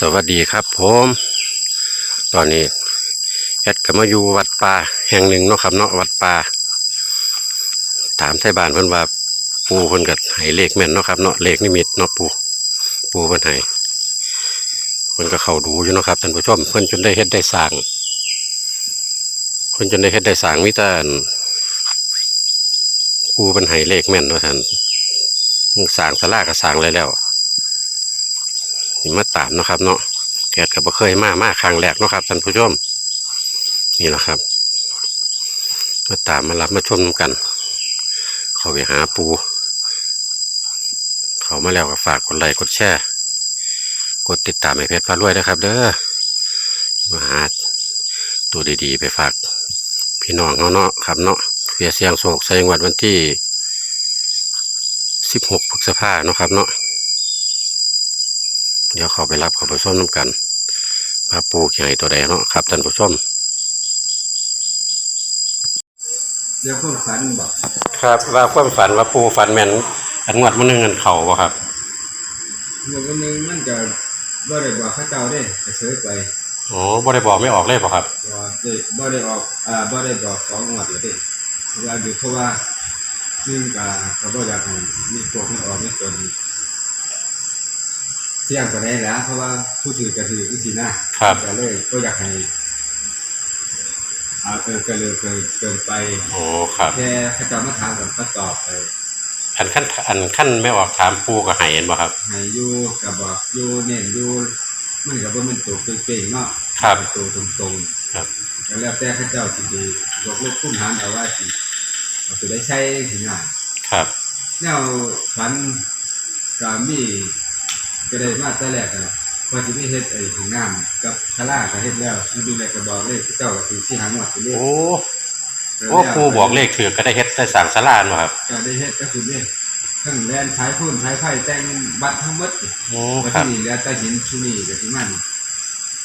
สวัสดีครับผมตอนนี้แอดก็มาอยู่วัดป่าแห่งหนึ่งเนาะครับเนาะวัดป่าถามไทยบ้านเพิ่นว่า ปูเพิ่นก็ให้เลขแม่นเนาะครับเนาะเลขนิมิตเนาะปูปูเพิ่นให้เพิ่นก็เข้าดูอยู่เนาะครับท่านผู้ชมเพิ่นจนได้เฮ็ดได้สร้างเพิ่นจนได้เฮ็ดได้สร้างมีแต่อันปูเพิ่นให้เลขแม่นเนาะท่านสร้างศาลาก็สร้างเลยแล้ว นี่มาตามเนะครับ เนาะแกดก็บเคยมามาครั้งแรกเนาะครับท่านผู้ชม นี่แหละครับ มาตามมารับมาชมกัน เขาไปหาปู เขามาแล้วก็ฝากกดไลค์กดแชร์กดติดตามให้เพจพารวยนะครับ เด้อมาหาตัวดีๆ ไปฝาก พี่น้องเขาเนาะครับเนาะเพื่อเสียงโศกใส่งวัดวันที่ 16พฤษภาเนาะครับเนาะ เดี๋ยวเขาไปรับเขาไปส้มน้ำกันมาปูใหญ่ตัวใดเนาะครับท่านผู้ชมเรื่องความฝันบอกครับว่าความฝันว่าปูฝันแม่นอันงวดมันนึงเงินเข่าบ่ครับเมื่อวันหนึงมันจะบ่ได้บอกเข้าเจ้าได้ไปเฉยไปอ๋อบ่ได้บอกไม่ออกเลยบ่ครับบ่ได้บ่ได้ออกอ่าบ่ได้บอกสองงวดเลยเด้เพราะว่าอยู่เพราะว่าหนึ่งก็ก็บ่อยากให้มีตัวมันออกมีตัวนี้ เสี่ยงกว่าได้แล้วเพราะว่าผู้ถือก็ถือจังซี่นะครับ ก็เลยบ่อยากให้อ่าเออก็เลยเกินเกินไปโอ้ครับ แค่เข้าเจ้ามาถามกันก็ตอบไปอันขั้นอันขั้นไม่ออกถามปูก็ให้เห็นบ่ครับ ให้อยู่ก็บอกอยู่เน้นอยู่มันก็บ่แม่นตัวเก่งๆเนาะครับตัวตรงๆครับก็แล้วแต่เข้าเจ้าสิดีบอกลูกคุ้มหารเอาว่าสิเอาตัวได้ใช้สิง่ายครับ แนวฝันก็มี ก็ได้มาแต่แรกอะว่าสิมีเฮ็ดไอ้ของน้ำกับคาราก็เฮ็ดแล้วสิดูแลก็บอกเลยเจ้าก็สิสิหางวดไปเลยโอ้โอ้ปูบอกเลขถือก็ได้เฮ็ดได้สั่งสลานบ่ครับก็ได้เฮ็ดก็คือนี่ทั้งแลนใช้พุ่นใช้ไฟแต่งบัตรทั้งหมดนี่โอ้ว่าครับที่นี่แล้วแต่หินชุนี่ก็สิมัน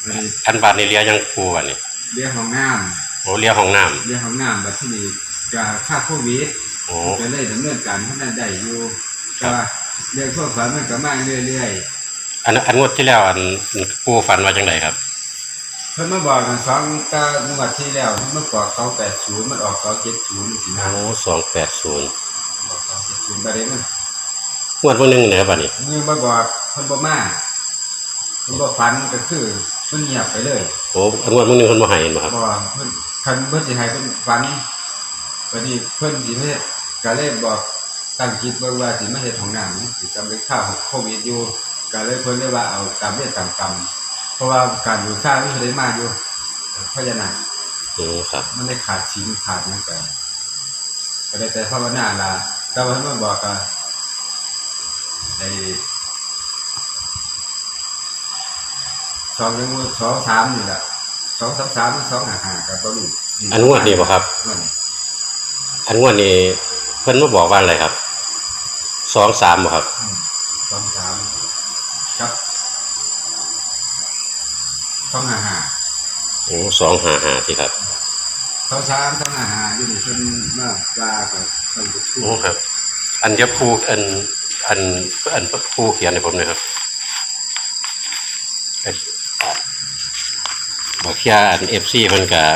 อันนี้อันบาทนี่เรียยังปูอันนี้เรียกของน้ำโอ้เรียห้องน้ำเรื่องของน้ำบัดที่นี่จะค่าโควิดโอ้ก็เลยดำเนินการพัฒนาได้อยู่ครัแต่บว่าเรื่องพวกฝันมันก็มาเรื่อย อันอันงวดที่แล้วอันปูฝันว่าจังไดครับๆเพิ่นมาบอกกันสองตางวดที่แล้วมันมาบอกเขาแปดศูนย์มันออกเขาเจ็ดศูนย์สินะโอ้สองแปดศูนย์บอกเขาเจ็ดศูนย์ประเด็นมันงวดวันหนึงเนี่ยครับอันนี้นี่มาบอกเพิ่นบ่มาเพิ่นบ่ฝันก็คือเพิ่นเงียบไปเลยโอ้อันงวดวันหนึงเพิ่นบ่ให้เห็นบ่ครับบ่เพิ่นคันเพิ่นสิให้เพิ่นฝันวันนี้เพิ่นสิมาเฮ็ดก็เลยบอกตั้งจิตไว้ว่าสิมาเฮ็ดห้องน้ำสิสำเร็จข้าวโควิดอยู่ ก็เลยเพิ่นเลยว่าเอาตามเวทตามกรรมเพราะว่าการอยู่ข้าวนี่เพิ่นได้มาอยู่เพราะฉะนั้นโอ้ครับ มันได้ขาดชิ้นขาดนั่นไปก็ได้แต่ภาวนาล่ะแต่ว่าเพิ่นบอกก็ไอ้สองยังสองสามนี่แหละสองสามสามหรือสองห้าห้าก็บ่รู้อันงวดนี้บ่ครับงวดนี้อันงวดนี้เพิ่นมาบอกว่าอะไรครับสองสามบ่ครับอืมสองสาม ครับสองห้าห้าโอ้สองห้าห้าที่ครับสองสามสองห้าห้าอยู่นี่เพิ่นมาว่ากับเพิ่นก็พูดโอ้ครับ อันเดียวครูอันอันอันครูเขียนให้ผมหน่อยครับไอ้บอกเขียอันเอฟซีมันกับ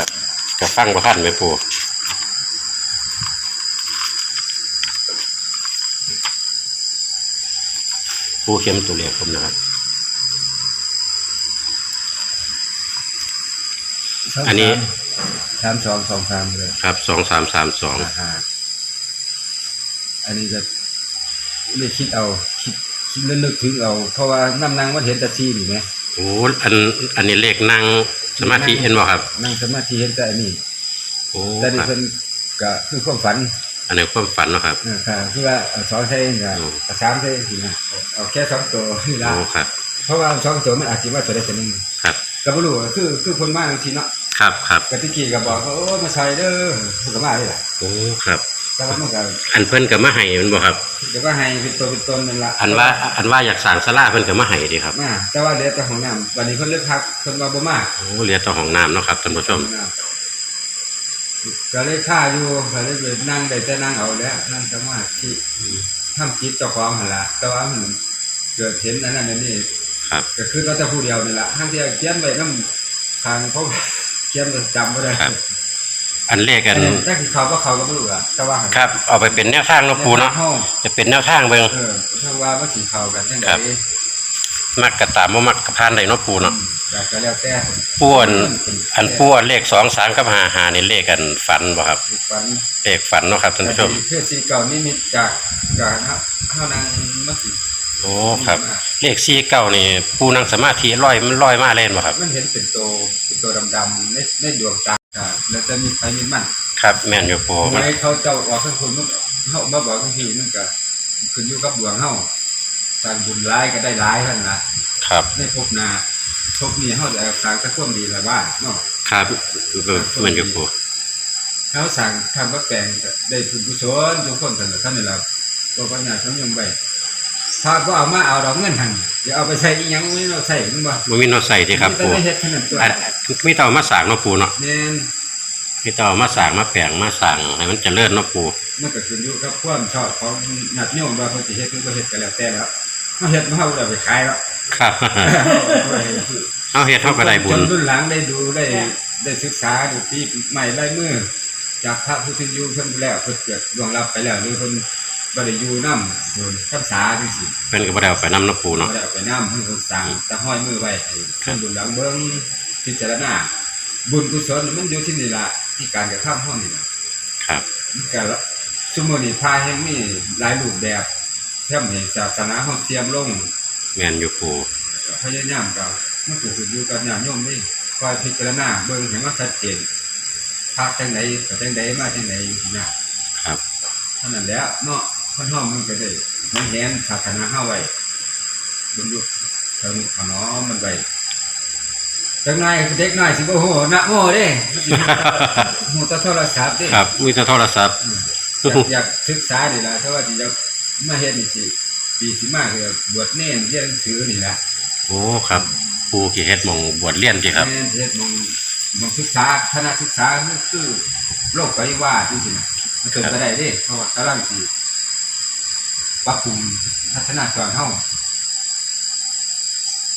กับฟังบ่ทันไหมปู ปูเขียนตัวเลขผมนะครับอันนี้ สามสองสองสามเลยครับสองสามสามสองห้าห้าอันนี้จะเรียกคิดเอาคิดคิดแล้วนึกถึงเอา เพราะว่าน้ำนางมันเห็นแตะซีนี่ไหมโอ้อันอันนี้เลขนั่งสมาธิเห็นบ่ครับนั่งสมาธิเห็นแต่อันนี้โอ้แต่คนี่รับเพิ่นก็คือความฝัน อันนี้ความฝันเนาะครับเออค่ะคือว่าเอาสองใช่ก็อืมเอาสามใช่สินะเอาแค่สองตัวนี่ละโอ้ครับเพราะว่าสองตัวมันอาจจะว่าตัวใดตัวหนึ่งครับก็บ่รู้ว่าคือคือคนมาบางทีเนาะครับครับกติกี้ก็บอกว่าโอ้มาใส่เด้อเพิ่นก็มาเลยล่ะโอ้ครับแต่ว่ามันก็อันเพิ่นก็มาให้แมันบ่ครับเดี๋ยวก็ให้เป็นตัวเป็นตนนั่นล่ะอันว่าอันว่าอยากสร้างศาลาเพิ่นก็มาให้ดีครับมาแต่ว่าเหลือแต่ของน้ำวันนี้เพิ่นเลือกพักเพิ่นว่าบ่มาโอ้เหลือแต่ห้องน้ำเนาะครับท่านผู้ชม ก็เลยค่าอยู่ก็เลยไปนั่งได้แต่นั่งเอาแล้ว นั่งสมาธิทำจิตเจ้าของหั่นล่ะแต่ว่ามันเกิดเห็นอันนั้นอันนี้ครับก็คือเราจะผู้เดียวนี่แหละทั้งที่เขียนไว้น้ำทางเพราะว่าเขียนมันจำไม่ได้ครับอันเลขกันถ้าคือเขาก็เขาก็ไม่รู้อะแต่ว่าครับ เอาไปเป็นแนวทางเนาะปูเนาะห้องจะเป็นแนวทางเบิ่งเออถ้าว่ามันสีเขากันจังไดครับมักกะตามบ่มักกะพานได้เนาะปูเนาะ อืมแต่ก็แล้วแต่ปูอันอันปูอันเลขสองสามกับห้าห้านี่เลขกันฝันบ่ครับ ฝันเลขฝันเนาะครับท่านผู้ชมเพื่อสีเก่านี่มีจากจากเท่านั้นมันสิโอ้ครับ เลขสี่เก้านี่ปูนั่งสมาธิลอยมันลอยมาเล่นบ่ครับ มันเห็นเป็นตัวเป็นตัวดำๆในในดวงตาอ่าแล้วจะมีไฟมีมันครับแม่นอยู่ปูมันไว้เขาเจ้าออกข้างคนมันเขามาบอกข้างทีมันก็ขึ้นอยู่กับดวงเฮาสร้างบุญร้ายก็ได้ร้ายท่านล่ะครับในภพหนา ภพนี้เขาจะสร้างแต่ความดีละว่าเนาะครับเออแม่นอยู่ปูเขาสั่งทำวัดแปลงก็ได้ทุนกุศลทุกคนแต่ละท่านนี่ละตัวปัญญาทั้งยังไปถ้าก็เอามาเอาดอกเงินหันเดี๋ยวเอาไปใช้อีหยังไม่เราใช้มันบ่บ่มีเนาะใส่ที่ครับแต่ปูไม่เฮ็ดขนาดตัวอันมีเต่ามาสร้างเนาะปูเนาะเนี่ยมีเต่ามาสร้างมาแปลงมาสร้างให้มันเจริญเนาะปูมันก็ขึ้นอยู่กับความชอบของญาติโยมว่าเพิ่นสิเฮ็ดหรือบ่เฮ็ดก็แล้วแต่แล้วมาเฮ็ดมาเฮาเอาไปขายแล้ว ครับ เอาเฮ็ดเฮาก็ได้บุจญนรุ่นหลังได้ดูได้ได้ศึกษาดูที่ใหม่ลายมือจากพระพุทธยูเพิ่นไปแล้วเพิ่นเกิดดวงรับไปแล้วหรือเพิ่นบ่ได้อยู่นำโดนพรรษาจังซี่เพิ่นก็บ่ได้เอาไปนำเนาะปูบ่เนาะ ได้เอาไปนำเพิ่นก็สั่งตะห้อยมือไว้ให้เพิ่นรุ่นหลังเบิ่งพิจารณาบุญกุศลมันอยู่ที่นี่ล่ะที่การกระทำเฮานี่ล่ะ ครับมันก็ละสมมุตินี่พาแห่งมีหลายรูปแบบแทำให้ศาสนาเฮาเทียมลง แม่นอยู่ปูพยายามก็มันก็ขึ้นอยู่กับญาติโยมนี่คอยพิจารณาเบิ่งให้มันชัดเจนพระจังไดก็จังไดมาจังไดนะครับเท่านั้นแหล้วเนาะคนเฮามันก็ได้มันแหนศาสนาเฮาไว้เบิ่งอยู่เทิงขนอมมันไว้จังไดเด็กน้อยสิบ่ฮู้นะโมเด้มันสิฮู้แต่โทรศัพท์เด้ครับมีแต่โทรศัพท์อืมอยากอยากศึกษานี่ล่ะถ้าว่าสิจะมาเฮ็ดนี่สิ ปีสิมาคือบวชเน้นเรียนหนังสือนี่ล่ะโอ้ครับปูกี่เฮ็ดหมองบวชเรียนสิครับแม่นเฮ็ดมองมองศึกษาคณะศึกษาคือคือโลกปริวาสจังซี่นะมันเป็นไปได้เด้เพราะว่ากำลังสิปรับปรุงพัฒนาตัวเฮา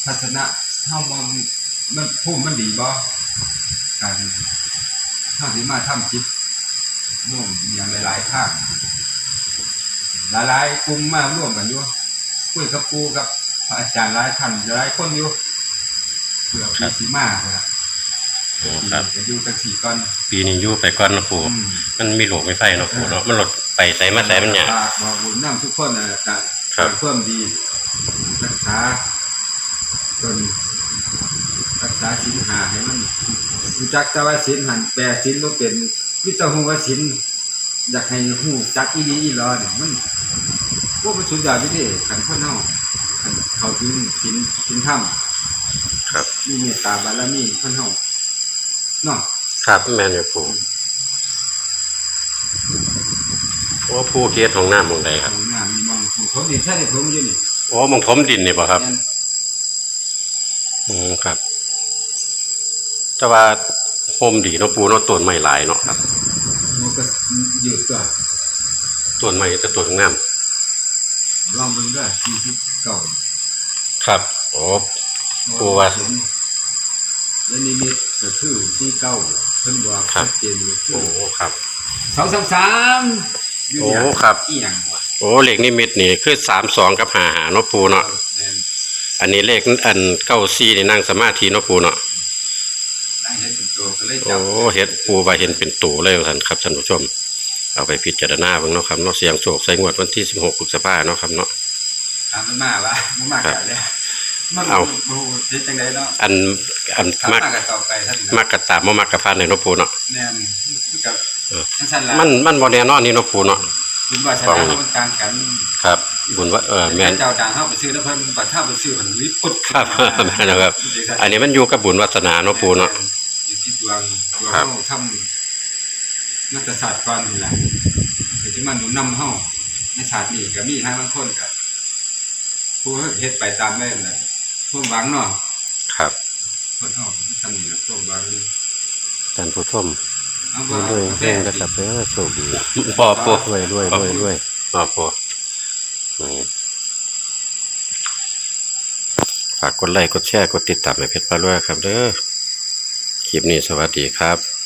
พัฒนาเฮามันมันภูมิมันดีบ่การเฮาสิมาทำจิตร่วมอหย่างหลายๆทาง หลายๆกลุ่มมาร่วมกันอยู่คุยกับครูกับพระอาจารย์หลายท่านหลายคนอยู่เพื่อปีสิมาพุ่นล่ะโอ้ครับจะอยู่จังสี่ก่อน ปีนี้อยู่ไปก่อนเนาะปูอืม มันมีโลกมีไฟเนาะปูเนาะมันหลดไปใส่มาใส่มันยากฝากบอกบุญน้ำทุกคนนะจะครับ เพิ่มดี รักษาจนรักษาศีลหาให้มันรู้จักแต่ว่าศีลหันแปลศีลบ่เป็นวิตาหูว่าศีล อยากให้หูจักอีดีอีหลอเนี่ยมันพวกมันสุดยอดที่เด้ขันคนเฮาขันเขาถึงศีลถึงธรรมครับ มีเมตตาบารมีคนเฮาเนาะครับแม่นอยู่ปูโอ้ปูเฮ็ดของน้ำหมองใดครับเอาน้ำมีมองผมผมนี่ถ้าได้ผมอยู่นี่โอ้หมองถมดินนี่บ่ครับแม่นอืมครับแต่ว่าโฮมดีเนาะปูเนาะต้นไม้หลายเนาะครับมัน ก็ยืดตัวต้นไม้แต่ต้นงามลองเบิ่งเด้อสี่สิบเก้าครับโอ้กลัวแล้วนี่มีก็คือสี่เก้าเพิ่นบอกครับชัดเจนอยู่โอ้ครับสองสามสามอยู่โอ้เนี่ยครับอีหยังวะโอ้เลขนิมิตนี่คือสามสองกับหาหาเนาะปูเนาะแม่นอันนี้เลขอันเก้าซี่นี่นั่งสมาธิเนาะปูเนาะ โอ้เฮ็ดปูว่าเห็นเป็นตัวเลยว่าท่านครับท่านผู้ชม เอาไปพิจารณาเบิ่งเนาะครับเนาะเสียงโศกใส่งวดวันที่16พฤษภาเนาะครับเนาะถามมันมาว่ามันมาครับกันเลยมันเอาบ่รู้เฮ็ดจังไดเนาะอันอันถามมักมากันต่อไปท่านมักกะตามบ่มักกะพานในเนาะปูเนาะแม่นมันกับเออจังซั่นล่ะมันมันบ่แน่นอนนี่เนาะปูเนาะบุญวาสฟันางมันต่างกัน ครับบุญว่าเออแม่นเจ้าดังเฮาไปซื้อแล้วเพิ่นบัดถ้าไปซื้อมันลิบปุ๊บครับแม่นนะครับ อันนี้มันอยู่กับบุญวาสนาเนาะปูเนาะ ลังเราเข้ทำนักศาสตร์ก่อนนี่แหละคือจะมาหนุนนำห่อาในศาสตร์นี่กัมีห้าบางคนกับผู้เฮ็ดไปตามแม่เลยพวกหวังเนาะครับคนเข้าทำนี่นะพวกหวังจันผู้ชมด้วยแห้งนะครับเออโชคดีปอปอด้วยด้วยด้วยด้วยปอปวอฝากกดไลค์กดแชร์กดติดตามในเพจปลาด้วยครับเด้อ คลิปนี้สวัสดีครับ